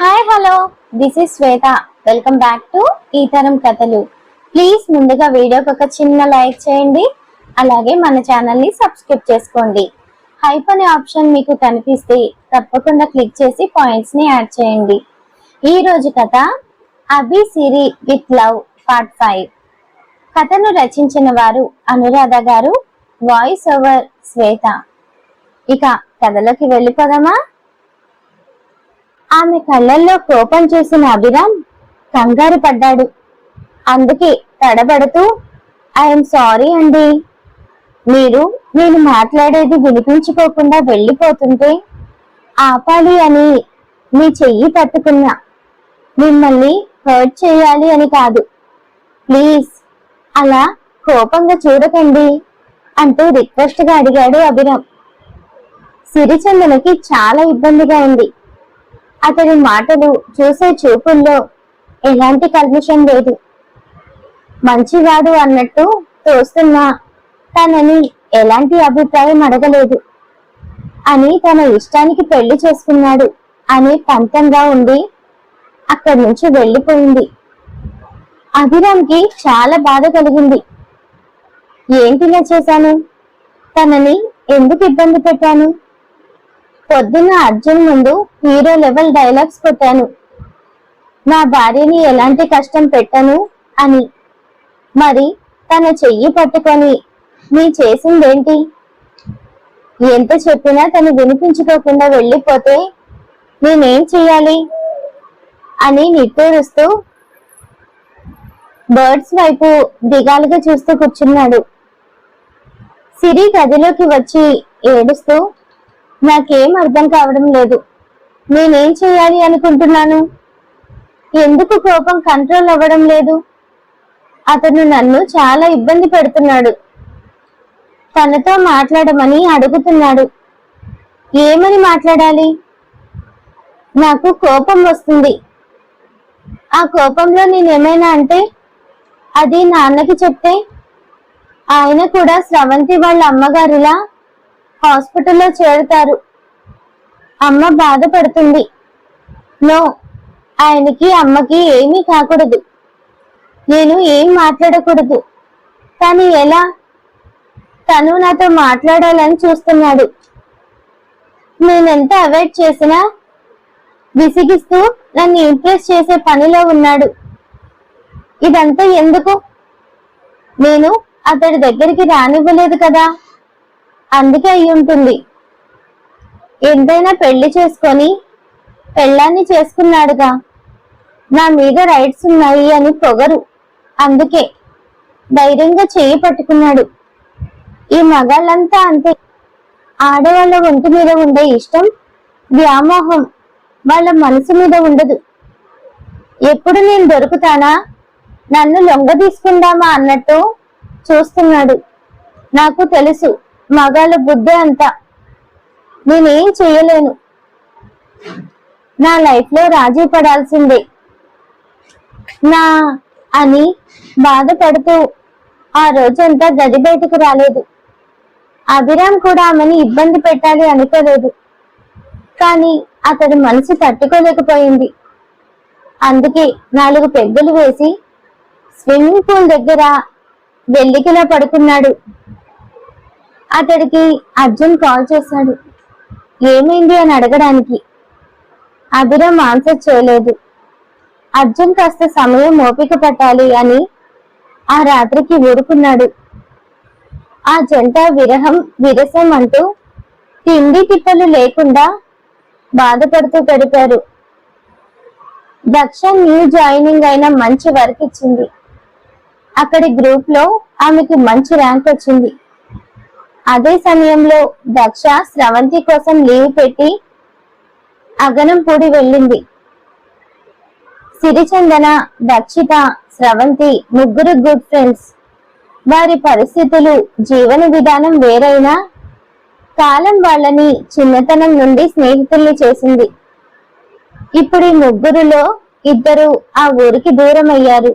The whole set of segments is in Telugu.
Hi hello this is Shweta welcome back to ఈ తరం కథలు ప్లీజ్ ముందుగా వీడియోకి ఒక చిన్న లైక్ చేయండి. అలాగే మన ఛానల్ని సబ్స్క్రైబ్ చేసుకోండి. హైప్ అనే ఆప్షన్ మీకు కనిపిస్తే తప్పకుండా క్లిక్ చేసి పాయింట్స్ని యాడ్ చేయండి. ఈ రోజు కథ Abhi Siri with love part five కథను రచించిన వారు అనురాధ గారు వాయిస్ ఓవర్ శ్వేత ఇక కథలోకి వెళ్ళిపోదామా? ఆమె కళ్ళల్లో కోపం చూసిన అభిరామ్ కంగారు పడ్డాడు. అందుకే తడబడుతూ ఐఎమ్ సారీ అండి. మీరు నేను మాట్లాడేది వినిపించుకోకుండా వెళ్ళిపోతుంటే ఆపాలి అని మీ చెయ్యి పట్టుకున్నా మిమ్మల్ని హర్ట్ చేయాలి అని కాదు. ప్లీజ్ అలా కోపంగా చూడకండి అంటూ రిక్వెస్ట్గా అడిగాడు అభిరామ్. సిరిచందనకి చాలా ఇబ్బందిగా ఉంది. అతని మాటలు చూసే చూపుల్లో ఎలాంటి కల్మిషం లేదు. మంచివాడు అన్నట్టు తోస్తున్నా తనని ఎలాంటి అభిప్రాయం అడగలేదు. అని తన ఇష్టానికి పెళ్ళి చేసుకున్నాడు అనే పంతంగా ఉండి అక్కడి నుంచి వెళ్ళిపోయింది. అభిరామ్కి చాలా బాధ కలిగింది. ఏంటిలా చేశాను? తనని ఎందుకు ఇబ్బంది పెట్టాను? పొద్దున్న అర్జున్ ముందు హీరో లెవెల్ డైలాగ్స్ కొట్టాను. నా భార్యని ఎలాంటి కష్టం పెట్టను? అని. మరి తన చెయ్యి పట్టుకొని నీ చేసిందేంటి? ఎంత చెప్పినా తను వినిపించుకోకుండా వెళ్ళిపోతే నేనేం చెయ్యాలి? అని నిట్టూరుస్తూ బర్డ్స్ వైపు దిగాలుగా చూస్తూ కూర్చున్నాడు. సిరి గదిలోకి వచ్చి ఏడుస్తూ నాకేం అర్థం కావడం లేదు. నేనేం చేయాలి అనుకుంటున్నాను? ఎందుకు కోపం కంట్రోల్ అవ్వడం లేదు? అతను నన్ను చాలా ఇబ్బంది పెడుతున్నాడు. తనతో మాట్లాడమని అడుగుతున్నాడు. ఏమని మాట్లాడాలి? నాకు కోపం వస్తుంది. ఆ కోపంలో నేనేమైనా అంటే అది నాన్నకి చెప్తే ఆయన కూడా స్రవంతి వాళ్ళ అమ్మగారిలా హాస్పిటల్లో చేరుతారు. అమ్మ బాధపడుతుంది. నో ఆయనకి అమ్మకి ఏమీ కాకూడదు. నేను ఏం మాట్లాడకూడదు. కానీ ఎలా? తను నాతో మాట్లాడాలని చూస్తున్నాడు. నేనెంత అవాయిడ్ చేసినా విసిగిస్తూ నన్ను ఇంప్రెస్ చేసే పనిలో ఉన్నాడు. ఇదంతా ఎందుకు? నేను అతడి దగ్గరికి రానివ్వలేదు కదా. అందుకే అయి ఉంటుంది. ఎంతైనా పెళ్ళి చేసుకొని పెళ్ళాన్ని చేసుకున్నాడుగా. నా మీద రైట్స్ ఉన్నాయి అని పొగరు. అందుకే ధైర్యంగా చేయి పట్టుకున్నాడు. ఈ మగాళ్ళంతా అంతే. ఆడవాళ్ళ ఒంటి మీద ఉండే ఇష్టం వ్యామోహం వాళ్ళ మనసు మీద ఉండదు. ఎప్పుడు నేను దొరుకుతానా? నన్ను లొంగ తీసుకుందామా అన్నట్టు చూస్తున్నాడు. నాకు తెలుసు. మగాళ్ళ బుద్ధి అంతా. నేనేం చేయలేను. నా లైఫ్లో రాజీ పడాల్సిందే. నా అని బాధపడుతూ ఆ రోజంతా గది బయటకు రాలేదు. అభిరామ్ కూడా ఆమెని ఇబ్బంది పెట్టాలి అనుకోలేదు. కానీ అతడి మనసు తట్టుకోలేకపోయింది. అందుకే నాలుగు పెద్దలు వేసి స్విమ్మింగ్ పూల్ దగ్గర వెల్లికిలా పడుకున్నాడు. అతడికి అర్జున్ కాల్ చేశాడు. ఏమైంది అని అడగడానికి. అభిరామ్ ఆన్సర్ చేయలేదు. అర్జున్ కాస్త సమయం ఓపిక పట్టాలి అని ఆ రాత్రికి ఊరుకున్నాడు. ఆ జంట విరహం విరసం అంటూ తిండి తిప్పలు లేకుండా బాధపడుతూ గడిపారు. దక్ష న్యూ జాయినింగ్ అయిన మంచి వర్క్ ఇచ్చింది. అక్కడి గ్రూప్లో ఆమెకి మంచి ర్యాంక్ వచ్చింది. అదే సమయంలో దక్ష స్రవంతి కోసం లీవ్ పెట్టి అగనంపూడి వెళ్ళింది. సిరిచందన దక్షిత స్రవంతి ముగ్గురు గుడ్ ఫ్రెండ్స్ వారి పరిస్థితులు జీవన విధానం వేరైనా కాలం వాళ్ళని చిన్నతనం నుండి స్నేహితుల్ని చేసింది. ఇప్పుడు ఈ ముగ్గురులో ఇద్దరు ఆ ఊరికి దూరం అయ్యారు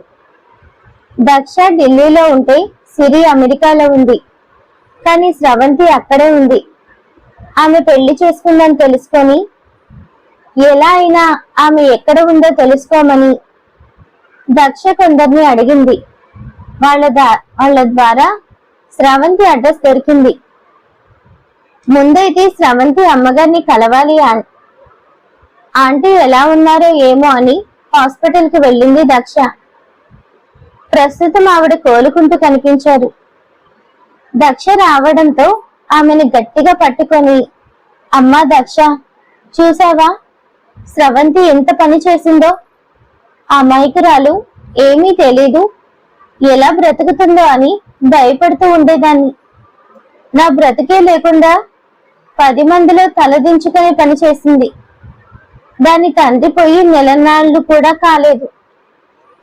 దక్ష ఢిల్లీలో ఉంటే సిరి అమెరికాలో ఉంది. కానీ స్రవంతి అక్కడే ఉంది. ఆమె పెళ్ళి చేసుకుందని తెలుసుకొని ఎలా అయినా ఆమె ఎక్కడ ఉందో తెలుసుకోమని దక్ష కొందరిని అడిగింది. వాళ్ళ దా- వాళ్ళ ద్వారా స్రవంతి అడ్రస్ దొరికింది. ముందైతే స్రవంతి అమ్మగారిని కలవాలి ఆంటీ ఎలా ఉన్నారో ఏమో అని హాస్పిటల్కి వెళ్ళింది దక్ష. ప్రస్తుతం ఆవిడ కోలుకుంటూ కనిపించారు. దక్ష రావడంతో ఆమెను గట్టిగా పట్టుకొని అమ్మా దక్ష చూసావా? స్రవంతి ఎంత పని చేసిందో? ఆ మైకురాలు ఏమీ తెలీదు. ఎలా బ్రతుకుతుందో అని భయపడుతూ ఉండేదాన్ని. నా బ్రతికే లేకుండా పది మందిలో తలదించుకునే పని చేసింది. దాని తండ్రి పోయి నెలనాళ్ళు కూడా కాలేదు.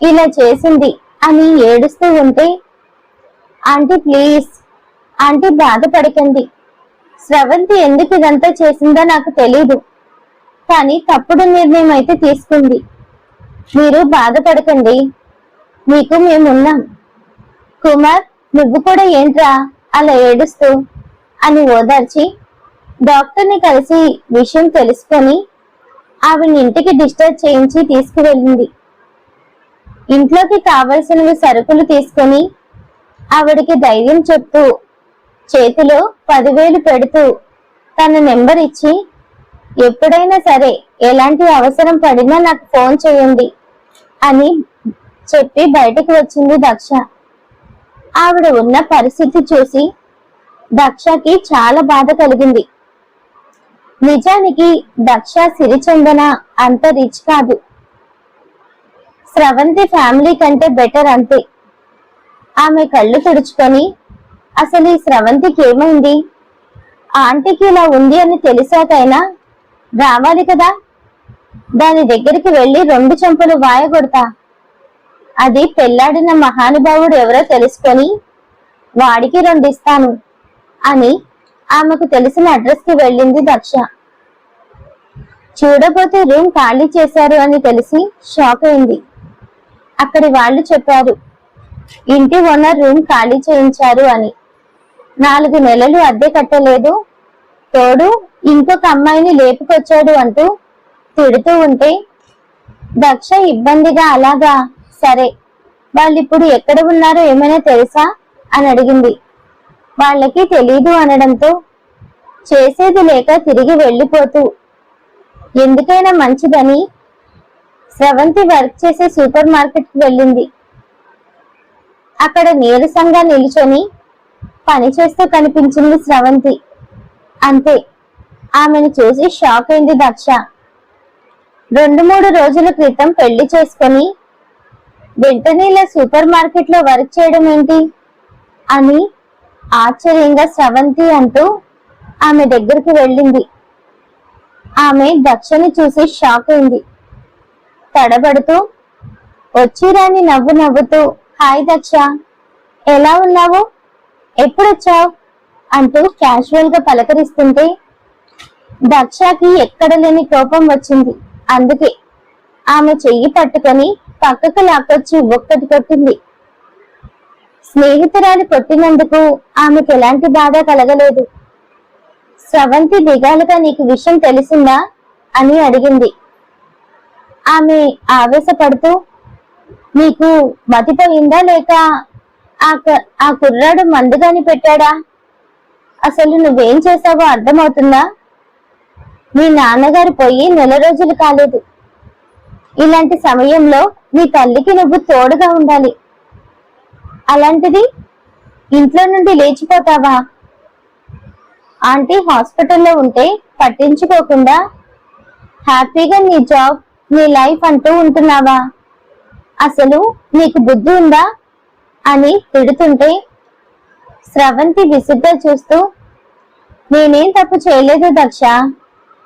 ఇలా చేసింది అని ఏడుస్తూ ఉంటే ఆంటీ ప్లీజ్ ఆంటీ బాధపడకండి. స్రవంతి ఎందుకు ఇదంతా చేసిందో నాకు తెలీదు. కానీ తప్పుడు నిర్ణయం అయితే తీసుకుంది. మీరు బాధపడకండి. మీకు మేమున్నాం. కుమార్ నువ్వు కూడా ఏంట్రా అలా ఏడుస్తూ? అని ఓదార్చి డాక్టర్ని కలిసి విషయం తెలుసుకొని ఆవిడ ఇంటికి డిశ్చార్జ్ చేయించి తీసుకువెళ్ళింది. ఇంట్లోకి కావలసినవి సరుకులు తీసుకొని ఆవిడకి ధైర్యం చెప్తూ చేతిలో పదివేలు పెడుతూ తన నెంబర్ ఇచ్చి ఎప్పుడైనా సరే ఎలాంటి అవసరం పడినా నాకు ఫోన్ చేయండి అని చెప్పి బయటకు వచ్చింది దక్ష. ఆవిడ ఉన్న పరిస్థితి చూసి దక్షకి చాలా బాధ కలిగింది. నిజానికి దక్ష సిరిచందన అంత రిచ్ కాదు. స్రవంతి ఫ్యామిలీ కంటే బెటర్ అంతే. ఆమె కళ్ళు తుడుచుకొని అసలు ఈ స్రవంతికి ఏమైంది? ఆంటీకి ఇలా ఉంది అని తెలిసాకైనా రావాలి కదా? దాని దగ్గరికి వెళ్ళి రెండు చెంపలు వాయగొడతా అది పెళ్ళాడిన మహానుభావుడు ఎవరో తెలుసుకొని వాడికి రెండు ఇస్తాను అని ఆమెకు తెలిసిన అడ్రస్కి వెళ్ళింది దక్ష. చూడబోతే రూమ్ ఖాళీ చేశారు అని తెలిసి షాక్ అయింది. అక్కడి వాళ్ళు చెప్పారు ఇంటి ఓనర్ రూమ్ ఖాళీ చేయించారు అని. నాలుగు నెలలు అద్దె కట్టలేదు. తోడు ఇంకొక అమ్మాయిని లేపుకొచ్చాడు అంటూ తిడుతూ ఉంటే దక్ష ఇబ్బందిగా అలాగా? సరే. వాళ్ళు ఇప్పుడు ఎక్కడ ఉన్నారో ఏమైనా తెలుసా? అని అడిగింది. వాళ్ళకి తెలీదు అనడంతో చేసేది లేక తిరిగి వెళ్ళిపోతూ ఎందుకైనా మంచిదని. స్రవంతి వర్క్ చేసే సూపర్ మార్కెట్కి వెళ్ళింది. అక్కడ నీరసంగా నిలుచొని పని చేస్తూ కనిపించింది స్రవంతి. అంతే. ఆమెను చూసి షాక్ అయింది దక్ష. రెండు మూడు రోజుల క్రితం పెళ్ళి చేసుకొని వెంటనే ఇలా సూపర్ మార్కెట్లో వర్క్ చేయడం ఏంటి? అని ఆశ్చర్యంగా స్రవంతి అంటూ ఆమె దగ్గరికి వెళ్ళింది. ఆమె దక్షని చూసి షాక్ అయింది. తడబడుతూ వచ్చిరాని నవ్వు నవ్వుతూ హాయ్ దక్ష. ఎలా ఉన్నావు? ఎప్పుడొచ్చావు? అంటూ క్యాజువల్గా పలకరిస్తుంటే దక్షకి ఎక్కడ లేని కోపం వచ్చింది. అందుకే ఆమె చెయ్యి పట్టుకొని పక్కకు లాక్కొచ్చి ఒక్కటి కొట్టింది. స్నేహితురాలు కొట్టినందుకు ఆమెకు ఎలాంటి బాధ కలగలేదు. స్రవంతి దిగాలుగా నీకు విషయం తెలిసిందా? అని అడిగింది. ఆమె ఆవేశపడుతూ నీకు మతిపోయిందా లేక ఆ ఆ కుర్రాడు మందుగాని పెట్టాడా? అసలు నువ్వేం చేసావో అర్థమవుతుందా? మీ నాన్నగారు పోయి నెల రోజులు కాలేదు. ఇలాంటి సమయంలో నీ తల్లికి నువ్వు తోడుగా ఉండాలి. అలాంటిది ఇంట్లో నుండి లేచిపోతావా? ఆంటీ హాస్పిటల్లో ఉంటే పట్టించుకోకుండా హ్యాపీగా నీ జాబ్ నీ లైఫ్ అంటూ ఉంటున్నావా? అసలు నీకు బుద్ధి ఉందా? అని తిడుతుంటే స్రవంతి విసుగ్గా చూస్తూ నేనేం తప్పు చేయలేదు దక్ష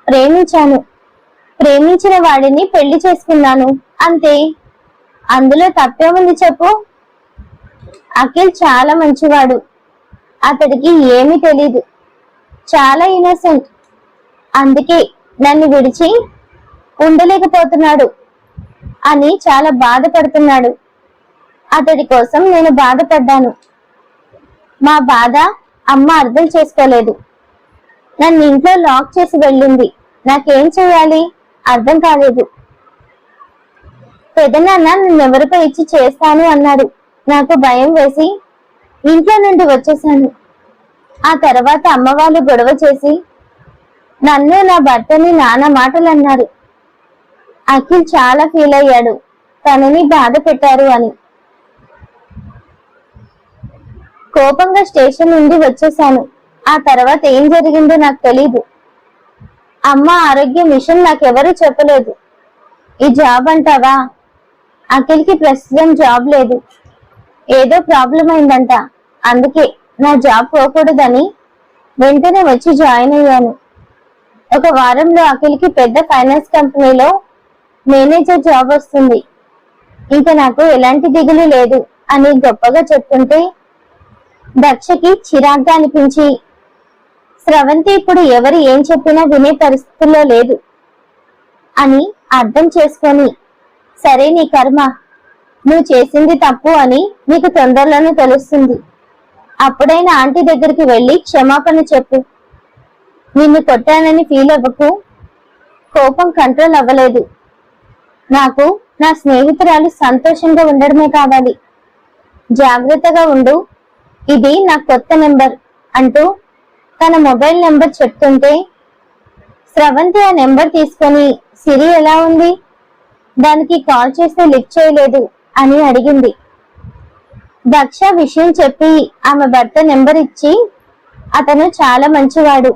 ప్రేమించాను. ప్రేమించిన వాడిని పెళ్ళి చేసుకున్నాను. అంతే. అందులో తప్పేముంది చెప్పు? అఖిల్ చాలా మంచివాడు. అతడికి ఏమీ తెలీదు. చాలా ఇన్నోసెంట్ అందుకే నన్ను విడిచి ఉండలేకపోతున్నాడు అని చాలా బాధపడుతున్నాడు. అతడి కోసం నేను బాధపడ్డాను. మా బాధ అమ్మ అర్థం చేసుకోలేదు. నన్ను ఇంట్లో లాక్ చేసి వెళ్ళింది. నాకేం చేయాలి? అర్థం కాలేదు. పెదనాన్న నిన్నెవరికో ఇచ్చి చేస్తాను అన్నాడు. నాకు భయం వేసి ఇంట్లో నుండి వచ్చేసాను ఆ తర్వాత అమ్మ వాళ్ళు గొడవ చేసి నన్ను నా భర్తని నాన్న మాటలు అన్నారు. అఖిల్ చాలా ఫీల్ అయ్యాడు. తనని బాధ పెట్టారు అని. కోపంగా స్టేషన్ నుండి వచ్చేసాను ఆ తర్వాత ఏం జరిగిందో నాకు తెలీదు. అమ్మ ఆరోగ్య మిషన్ నాకెవరూ చెప్పలేదు. ఈ జాబ్ అంటావా? అఖిల్కి ప్రస్తుతం జాబ్ లేదు. ఏదో ప్రాబ్లం అయిందంట. అందుకే నా జాబ్ పోకూడదని వెంటనే వచ్చి జాయిన్ అయ్యాను. ఒక వారంలో అఖిల్కి పెద్ద ఫైనాన్స్ కంపెనీలో మేనేజర్ జాబ్ వస్తుంది. ఇంకా నాకు ఎలాంటి దిగులు లేదు అని గొప్పగా చెప్తుంటే దక్షకి చిరాగ్గా అనిపించి స్రవంతి ఇప్పుడు ఎవరు ఏం చెప్పినా వినే పరిస్థితుల్లో లేదు అని అర్థం చేసుకొని సరే నీ కర్మ నువ్వు చేసింది తప్పు అని నీకు తొందరలోనే తెలుస్తుంది. అప్పుడైనా ఆంటీ దగ్గరికి వెళ్ళి క్షమాపణ చెప్పు. నిన్ను కొట్టానని ఫీల్ అవ్వకు. కోపం కంట్రోల్ అవ్వలేదు. నాకు నా స్నేహితురాలు సంతోషంగా ఉండడమే కావాలి. జాగ్రత్తగా ఉండు. ఇది నా కొత్త నెంబర్ అంటూ తన మొబైల్ నెంబర్ చెప్తుంటే స్రవంతి ఆ నెంబర్ తీసుకొని సిరి ఎలా ఉంది? దానికి కాల్ చేస్తే లిఫ్ట్ చేయలేదు అని అడిగింది. దక్ష విషయం చెప్పి ఆమె భర్త నెంబర్ ఇచ్చి అతను చాలా మంచివాడు.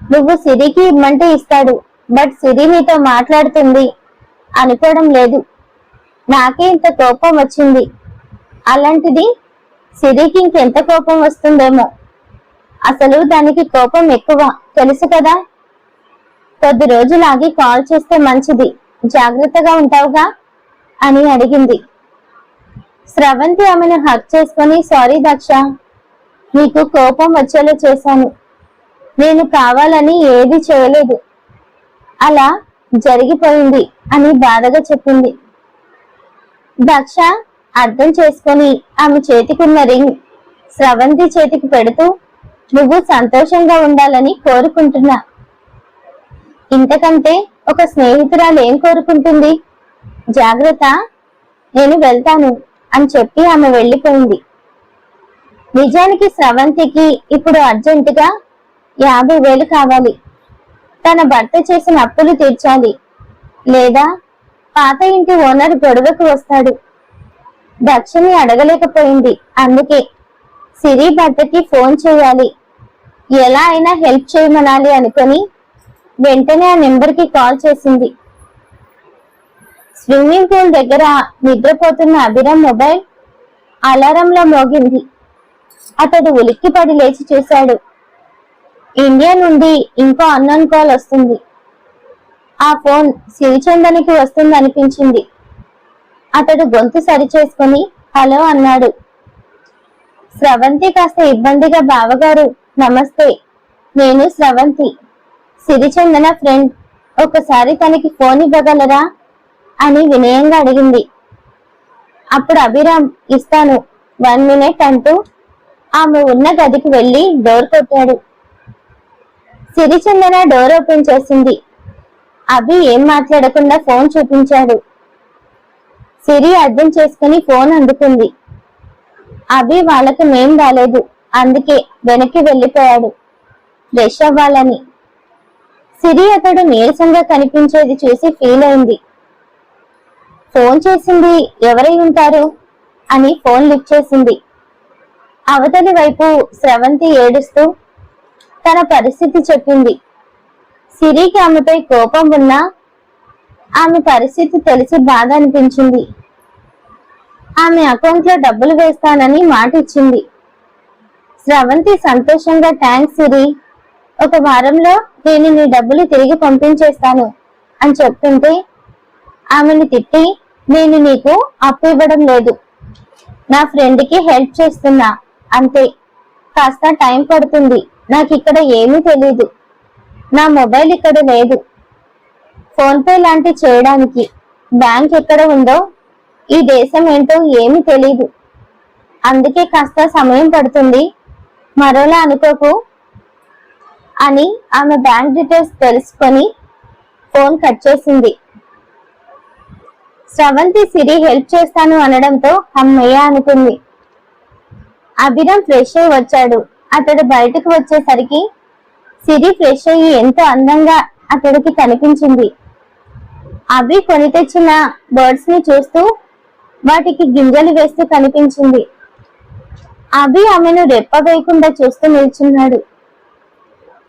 నువ్వు సిరికి ఇమ్మంటే ఇస్తాడు బట్ సిరి నీతో మాట్లాడుతుంది అనుకోవడం లేదు. నాకే ఇంత కోపం వచ్చింది. అలాంటిది సిరికి ఇంకెంత కోపం వస్తుందేమో. అసలు దానికి కోపం ఎక్కువ. తెలుసు కదా? కొద్ది రోజులాగి కాల్ చేస్తే మంచిది. జాగ్రత్తగా ఉంటావుగా? అని అడిగింది. స్రవంతి ఆమెను హక్ చేసుకొని సారీ దక్ష నీకు కోపం వచ్చేలా చేశాను. నేను కావాలని ఏది చేయలేదు. అలా జరిగిపోయింది అని బాధగా చెప్పింది. దక్ష అర్థం చేసుకొని ఆమె చేతికున్న రింగ్ స్రవంతి చేతికి పెడుతూ నువ్వు సంతోషంగా ఉండాలని కోరుకుంటున్నా. ఇంతకంటే ఒక స్నేహితురాలు ఏం కోరుకుంటుంది? జాగ్రత్త నేను వెళ్తాను అని చెప్పి ఆమె వెళ్ళిపోయింది. నిజానికి స్రవంతికి ఇప్పుడు అర్జెంటుగా యాభై వేలు కావాలి. తన భర్త చేసిన అప్పులు తీర్చాలి. లేదా పాత ఇంటి ఓనర్ గొడవకు వస్తాడు. దక్షిణి అడగలేకపోయింది. అందుకే సిరి భర్తకి ఫోన్ చేయాలి. ఎలా అయినా హెల్ప్ చేయమనాలి అనుకొని వెంటనే ఆ నెంబర్కి కాల్ చేసింది. స్విమ్మింగ్ పూల్ దగ్గర నిద్రపోతున్న అభిరామ్ మొబైల్ అలారంలో మోగింది. అతడు ఉలిక్కిపడి లేచి చూశాడు. ఇండియా నుండి ఇంకో అన్నోన్ కాల్ వస్తుంది. ఆ ఫోన్ సిరిచందనికి వస్తుంది అనిపించింది అతడు గొంతు సరిచేసుకుని హలో అన్నాడు. స్రవంతి కాస్త ఇబ్బందిగా బావగారు నమస్తే. నేను స్రవంతి సిరిచందన ఫ్రెండ్. ఒకసారి తనకి ఫోన్ ఇవ్వగలరా? అని వినయంగా అడిగింది. అప్పుడు అభిరామ్ ఇస్తాను. వన్ మినిట్ అంటూ ఆమె ఉన్న గదికి వెళ్ళి డోర్ కొట్టాడు. సిరిచందన డోర్ ఓపెన్ చేసింది. అభి ఏం మాట్లాడకుండా ఫోన్ చూపించాడు. సిరి అర్థం చేసుకుని ఫోన్ అందుకుంది. అభి వాళ్ళకి మేం రాలేదు. అందుకే వెనక్కి వెళ్ళిపోయాడు. ఫ్రెష్ అవ్వాలని. సిరి అతడు నీరసంగా కనిపించేది చూసి ఫీల్ అయింది. ఫోన్ చేసింది ఎవరై ఉంటారు? అని ఫోన్ లిఫ్ట్ చేసింది. అవతలి వైపు స్రవంతి ఏడుస్తూ తన పరిస్థితి చెప్పింది. సిరికి ఆమెపై కోపం ఉన్నా ఆమె పరిస్థితి తెలిసి బాధ అనిపించింది. ఆమె అకౌంట్లో డబ్బులు వేస్తానని మాట ఇచ్చింది. స్రవంతి సంతోషంగా థ్యాంక్స్ సిరి. ఒక వారంలో నేను నీ డబ్బులు తిరిగి పంపించేస్తాను అని చెప్తుంటే ఆమెను తిట్టి నేను నీకు అప్పు ఇవ్వడం లేదు. నా ఫ్రెండ్కి హెల్ప్ చేస్తున్నా. అంతే. కాస్త టైం పడుతుంది. నాకు ఇక్కడ ఏమీ తెలియదు నా మొబైల్ ఇక్కడ లేదు. ఫోన్ పే లాంటి చేయడానికి బ్యాంక్ ఎక్కడ ఉందో ఈ దేశం ఏంటో ఏమీ తెలీదు. అందుకే కాస్త సమయం పడుతుంది. మరోలా అనుకోకు అని ఆమె బ్యాంక్ డీటెయిల్స్ తెలుసుకొని ఫోన్ కట్ చేసింది. స్రవంతి సిరి హెల్ప్ చేస్తాను అనడంతో అమ్మయ్య అనుకుంది. అభిరామ్ ఫ్రెష్ అయి వచ్చాడు. అతడు బయటకు వచ్చేసరికి సిరి ఫ్రెష్ అయ్యి ఎంతో అందంగా అతడికి కనిపించింది. అవి కొని తెచ్చిన బర్డ్స్ని చూస్తూ వాటికి గింజలు వేస్తూ కనిపించింది. అభి ఆమెను రెప్ప వేయకుండా చూస్తూ నిల్చున్నాడు.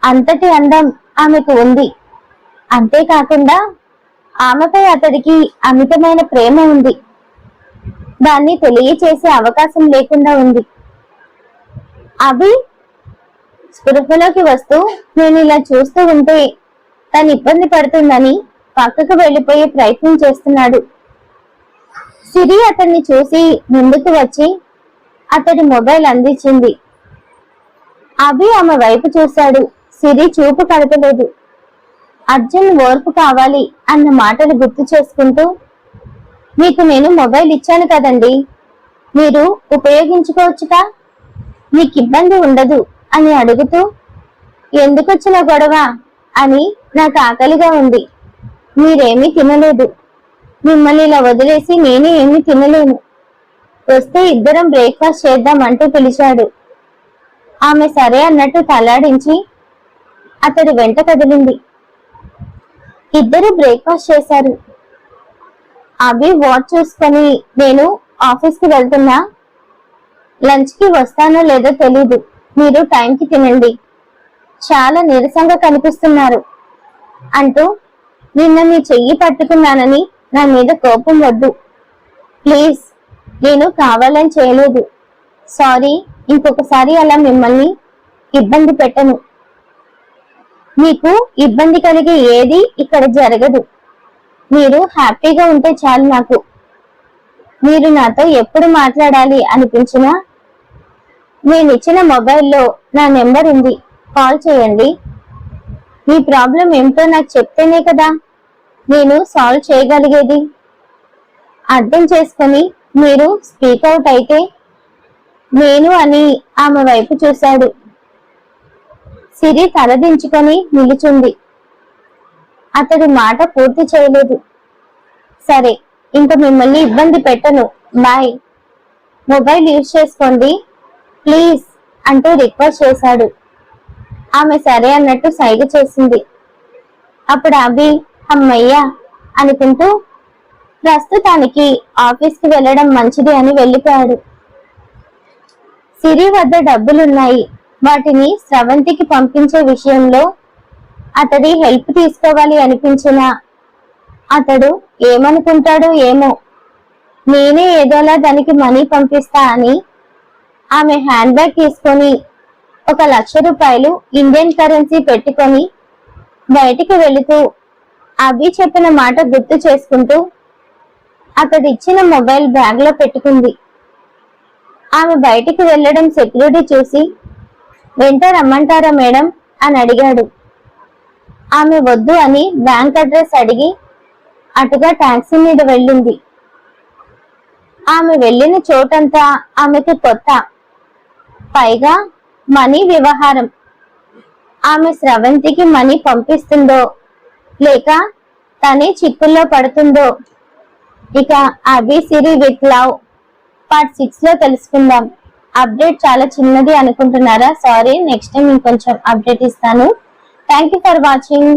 అంతటి అందం ఆమెకు ఉంది. అంతేకాకుండా ఆమెపై అతడికి అమితమైన ప్రేమ ఉంది. దాన్ని తెలియచేసే అవకాశం లేకుండా ఉంది. అభి స్పృహలోకి వస్తూ నేను ఇలా చూస్తూ ఉంటే తను ఇబ్బంది పడుతుందని పక్కకు వెళ్ళిపోయే ప్రయత్నం చేస్తున్నాడు. సిరి అతన్ని చూసి ముందుకు వచ్చి అతడి మొబైల్ అందించింది. అభి ఆమె వైపు చూశాడు. సిరి చూపు కడపలేదు అర్జున్ ఓర్పు కావాలి అన్న మాటలు గుర్తు చేసుకుంటూ మీకు నేను మొబైల్ ఇచ్చాను కదండి. మీరు ఉపయోగించుకోవచ్చుగా? మీకు ఇబ్బంది ఉండదు అని అడుగుతూ ఎందుకొచ్చిన గొడవ? అని నాకు ఆకలిగా ఉంది. మీరేమీ తినలేదు. మిమ్మల్ని ఇలా వదిలేసి నేనే ఏమీ తినలేను. వస్తే ఇద్దరం బ్రేక్ఫాస్ట్ చేద్దాం అంటూ పిలిచాడు. ఆమె సరే అన్నట్టు తలాడించి అతడి వెంట కదిలింది. ఇద్దరు బ్రేక్ఫాస్ట్ చేశారు. అభి వాచ్ చూసుకొని నేను ఆఫీస్కి వెళ్తున్నా. లంచ్కి వస్తానో లేదో తెలీదు. మీరు టైంకి తినండి. చాలా నీరసంగా కనిపిస్తున్నారు అంటూ నిన్న మీ చెయ్యి పట్టుకున్నానని నా మీద కోపం వద్దు. ప్లీజ్ నేను కావాలని చేయలేదు. సారీ ఇంకొకసారి అలా మిమ్మల్ని ఇబ్బంది పెట్టను. మీకు ఇబ్బంది కలిగే ఏది ఇక్కడ జరగదు. మీరు హ్యాపీగా ఉంటే చాలు నాకు. మీరు నాతో ఎప్పుడు మాట్లాడాలి అనిపించినా నేను ఇచ్చిన మొబైల్లో నా నెంబర్ ఉంది. కాల్ చేయండి. మీ ప్రాబ్లం ఏమిటో నాకు చెప్తేనే కదా. నేను సాల్వ్ చేయగలిగేది. అర్థం చేసుకొని మీరు స్పీక్ అవుట్ అయితే నేను అని ఆమె వైపు చూశాడు. సిరి తలదించుకొని నిలుచుంది. అతడి మాట పూర్తి చేయలేదు. సరే ఇంక మిమ్మల్ని ఇబ్బంది పెట్టను. బాయ్ మొబైల్ యూజ్ చేసుకోండి. ప్లీజ్ అంటూ రిక్వెస్ట్ చేశాడు. ఆమె సరే అన్నట్టు సైగ చేసింది. అప్పుడు అభి అమ్మయ్యా అనుకుంటూ ప్రస్తుతానికి ఆఫీస్కి వెళ్ళడం మంచిది అని వెళ్ళిపోయాడు. సిరి వద్ద డబ్బులున్నాయి. వాటిని స్రవంతికి పంపించే విషయంలో అతడి హెల్ప్ తీసుకోవాలి అనిపించిన అతడు ఏమనుకుంటాడో ఏమో. నేనే ఏదోలా దానికి మనీ పంపిస్తా అని ఆమె హ్యాండ్ బ్యాగ్ తీసుకొని ఒక లక్ష రూపాయలు ఇండియన్ కరెన్సీ పెట్టుకొని బయటికి వెళుతూ అభి చెప్పిన మాట గుర్తు చేసుకుంటూ అతడిచ్చిన మొబైల్ బ్యాగ్లో పెట్టుకుంది. ఆమె బయటికి వెళ్ళడం సెక్యూరిటీ చూసి వెంట రమ్మంటారా మేడం? అని అడిగాడు. ఆమె వద్దు అని బ్యాంక్ అడ్రస్ అడిగి అటుగా టాక్సీ మీద వెళ్ళింది. ఆమె వెళ్ళిన చోటంతా ఆమెకు కొత్త పైగా మనీ వ్యవహారం. ఆమె స్రవంతికి మనీ పంపిస్తుందో లేక తనే చిక్కుల్లో పడుతుందో? ఇక Abhi Siri with love. Part సిక్స్లో తెలుసుకుందాం. అప్డేట్ చాలా చిన్నది అనుకుంటున్నారా? సారీ నెక్స్ట్ టైం ఇంకొంచెం అప్డేట్ ఇస్తాను. Thank you for watching.